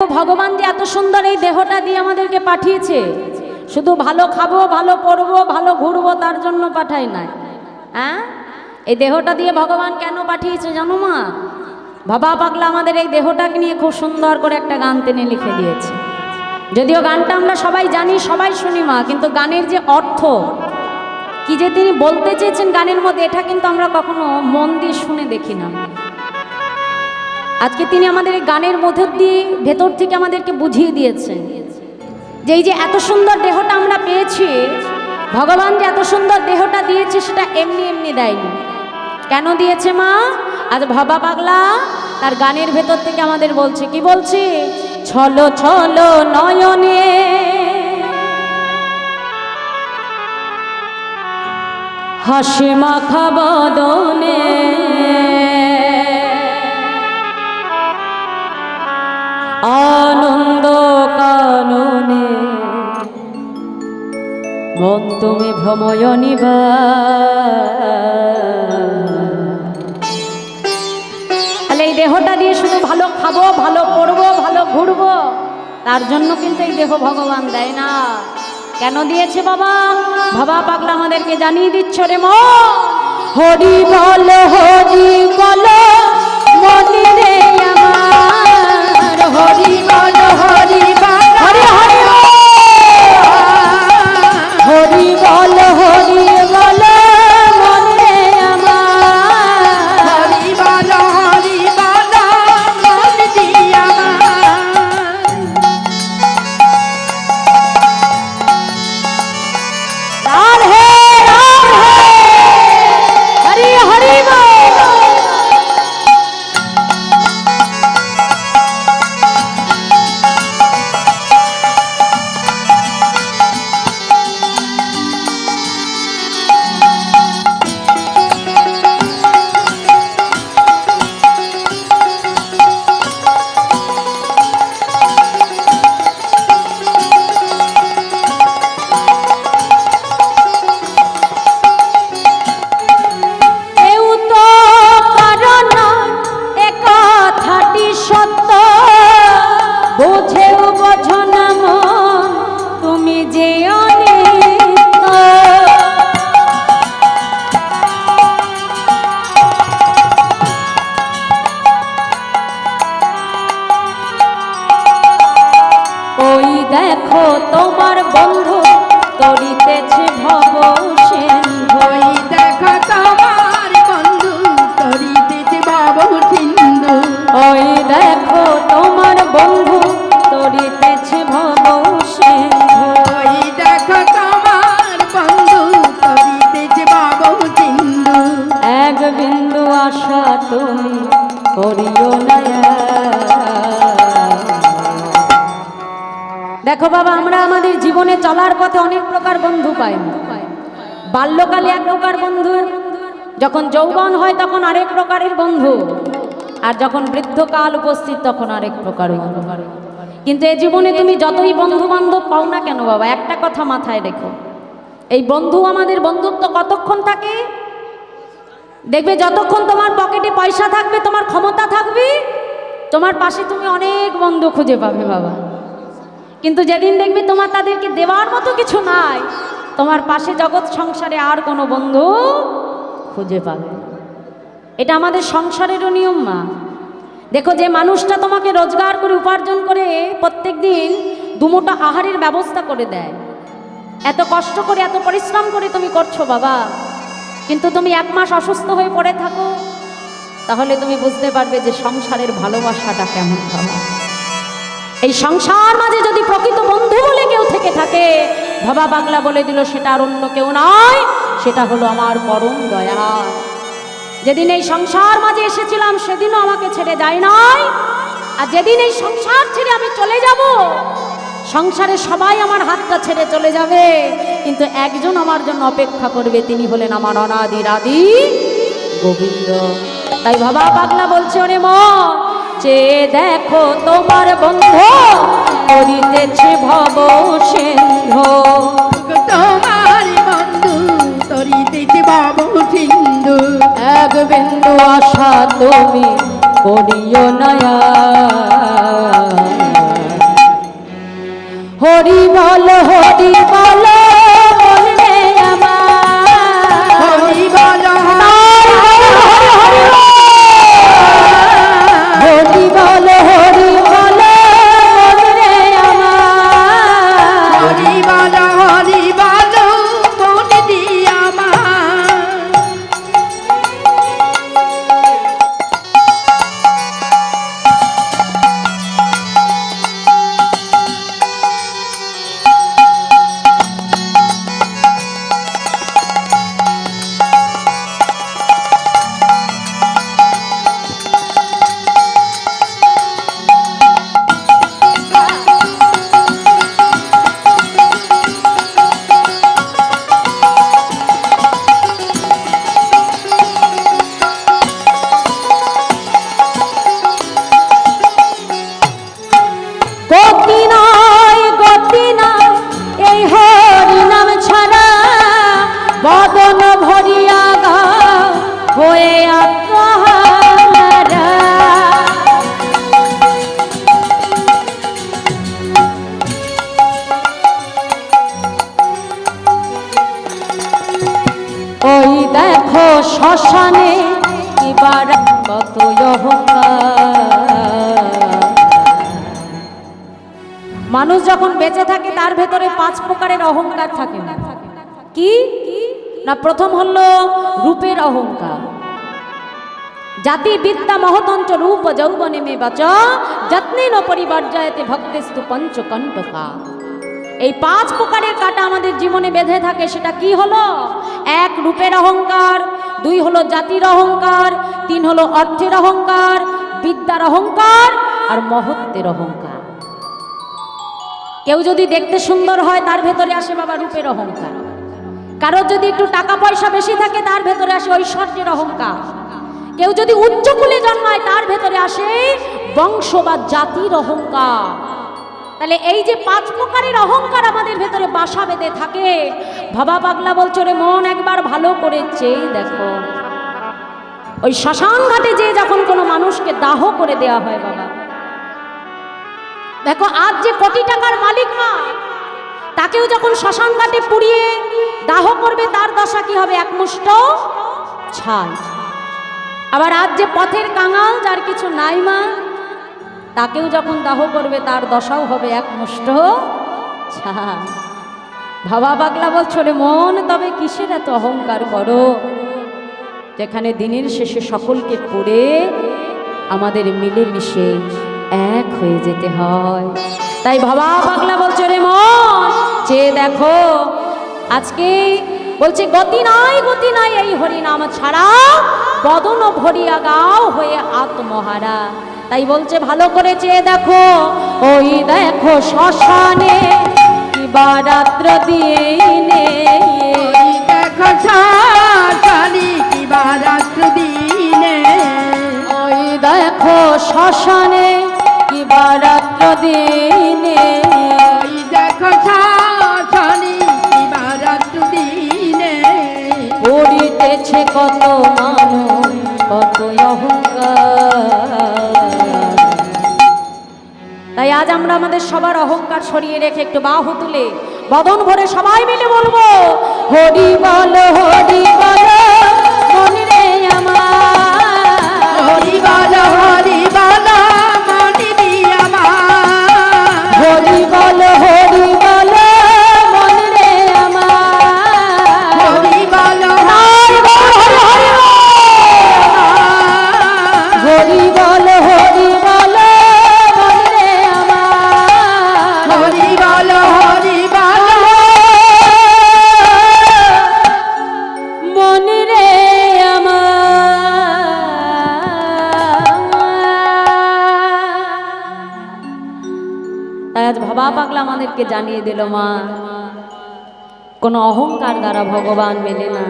ভগবান যে এত সুন্দর এই দেহটা দিয়ে আমাদেরকে পাঠিয়েছে, শুধু ভালো খাব, ভালো পরবো ভালো ঘুরবো, তার জন্য পাঠাই নাই। হ্যাঁ? এই দেহটা দিয়ে ভগবান কেন পাঠিয়েছে জানো মা? বাবা পাগলা আমাদের এই দেহটাকে নিয়ে খুব সুন্দর করে একটা গান তিনি লিখে দিয়েছে। যদিও গানটা আমরা সবাই জানি, সবাই শুনি মা, কিন্তু গানের যে অর্থ, কি যে তিনি বলতে চেয়েছেন গানের মধ্যে, এটা কিন্তু আমরা কখনো মন দিয়ে শুনে দেখি না। আজকে তিনি আমাদের এই গানের মধ্য দিয়ে ভেতর থেকে আমাদেরকে বুঝিয়ে দিয়েছেন যে এই যে এত সুন্দর দেহটা আমরা পেয়েছি, ভগবান যে এত সুন্দর দেহটা দিয়েছে সেটা এমনি এমনি দেয়নি। কেন দিয়েছে মা? আজ ভাবা পাগলা তার গানের ভেতর থেকে আমাদের বলছে, কি বলছে? ছলো ছলো নয়নে। হাসি মাখা বদনে তুমি ভ্রময়নিবা তাহলে এই দেহটা দিয়ে শুধু ভালো খাব, ভালো পড়ব, ভালো ঘুরবো, তার জন্য কিন্তু এই দেহ ভগবান দেয় না। কেন দিয়েছে বাবা? বাবা পাগলা আমাদেরকে জানিয়ে দিচ্ছ রে মন হরি বল হরি বল, মনি রে আমার। হরি বল দেখো তোমার বন্ধু করিতেছে ভব চলার পথে অনেক প্রকার বন্ধু পায় বাল্যকালে এক প্রকার বন্ধু, যখন যৌবন হয় তখন আরেক প্রকারের বন্ধু, আর যখন বৃদ্ধকাল উপস্থিত তখন আরেক প্রকার কিন্তু এই জীবনে তুমি যতই বন্ধু বান্ধব পাও না কেন বাবা, একটা কথা মাথায় রেখো। এই বন্ধু আমাদের বন্ধুত্ব কতক্ষণ থাকে? দেখবে যতক্ষণ তোমার পকেটে পয়সা থাকবে, তোমার ক্ষমতা থাকবে, তোমার পাশে তুমি অনেক বন্ধু খুঁজে পাবে বাবা। কিন্তু যেদিন দেখবে তোমার তাদেরকে দেওয়ার মতো কিছু নাই, তোমার পাশে জগৎ সংসারে আর কোনো বন্ধু খুঁজে পাবে এটা আমাদের সংসারেরও নিয়ম মা। দেখো যে মানুষটা তোমাকে রোজগার করে, উপার্জন করে প্রত্যেক দিন দুমোটা আহারের ব্যবস্থা করে দেয়। এত কষ্ট করে, এত পরিশ্রম করে তুমি করছ বাবা। কিন্তু তুমি এক মাস অসুস্থ হয়ে পড়ে থাকো, তাহলে তুমি বুঝতে পারবে যে সংসারের ভালোবাসাটা কেমন বাবা এই সংসার মাঝে যদি প্রকৃত বন্ধু বলে কেউ থেকে থাকে, ভাবা পাগলা বলে দিল সেটা আর অন্য কেউ নয়, সেটা হলো আমার পরম দয়া। যেদিন এই সংসার মাঝে এসেছিলাম, সেদিনও আমাকে ছেড়ে যায় নাই। আর যেদিন এই সংসার ছেড়ে আমি চলে যাব, সংসারে সবাই আমার হাতটা ছেড়ে চলে যাবে। কিন্তু একজন আমার জন্য অপেক্ষা করবে, তিনি হলেন আমার অনাদি রাদি গোবিন্দ। তাই বাবা পাগলা বলছে, ওরে মন চেয়ে দেখো তোমার বন্ধু করিতেছে ভব সিংহ তোমার বন্ধু করিতেছে ভব সিন্ধু। এক বিন্দু আশা তুমি করিও নয়া শ্মশানে এবার কত মানুষ যখন বেঁচে থাকে, তার ভেতরে পাঁচ প্রকারের অহংকার থাকে। কি? না, প্রথম হলো রূপের অহংকার। জাতি বিদ্যা মহতঞ্চ রূপ যৌবনে মে বাচ, যত্নে ন পরিবর্যায়তে ভক্তেস্তু পঞ্চকণ্টকা এই পাঁচ প্রকারের কাটা আমাদের জীবনে বেঁধে থাকে, সেটা কি হলো? এক, রূপের অহংকার দুই হলো জাতির অহংকার, তিন হলো অর্থের অহংকার, বিদ্যার অহংকার আর মহত্বের অহংকার। কেউ যদি দেখতে সুন্দর হয়, তার ভেতরে আসে বাবা রূপের অহংকার। কারোর যদি একটু টাকা পয়সা বেশি থাকে, তার ভেতরে আসে ঐশ্বর্যের অহংকার। কেউ যদি উচ্চ কুলে জন্মায়, তার ভেতরে আসে বংশ বা জাতির অহংকার। তাহলে এই যে পাঁচ প্রকারের অহংকার আমাদের ভেতরে বাসা বেঁধে থাকে, ভাবা পাগলা বলছো রে মন একবার ভালো করে চেয়ে দেখো। ওই শ্মশান ঘাটে যে যখন কোনো মানুষকে দাহ করে দেওয়া হয় বাবা, দেখো আজ যে কোটি টাকার মালিক মা, তাকেও যখন শ্মশান ঘাটে পুড়িয়ে দাহ করবে, তার দশা কি হবে? একমুষ্ট ছাই আবার আজ যে পথের কাঙাল, যার কিছু নাই মা তাকেও যখন দাহ করবে, তার দশাও হবে একমুষ্ট ছাই ভাবা পাগলা বলছো রে মন, তবে কিসের এত অহংকার করো? যেখানে দিনের শেষে সকলকে পড়ে আমাদের মিলেমিশে এক হয়ে যেতে হয়। তাই ভাবা পাগলা বলছো রে মন চেয়ে দেখো, আজকে বলছে, গতি নাই গতি নাই এই হরিনাম ছাড়া। বদন ভরিয়া গাও হয়ে আত্মহারা। তাই বলছে ভালো করে চেয়ে দেখো ওই দেখো শ্মশানে কিবা রাত্র দিয়ে নে ওই দেখো শালি কিবা রাত্র দিনে। ওই দেখো শ্মশানে কিবা রাত্র দিনে ওই দেখো পড়িতেছে কত মানুষ, কত অহংকার। তাই আজ আমরা আমাদের সবার অহংকার সরিয়ে রেখে একটু বাহু তুলে, বদন ভরে সবাই মিলে বলব, হরি বল হরি বল, মনে আমার। হরি বল, হরি আমাদেরকে জানিয়ে দিল মা। কোনো অহংকার দ্বারা ভগবান মেলে না।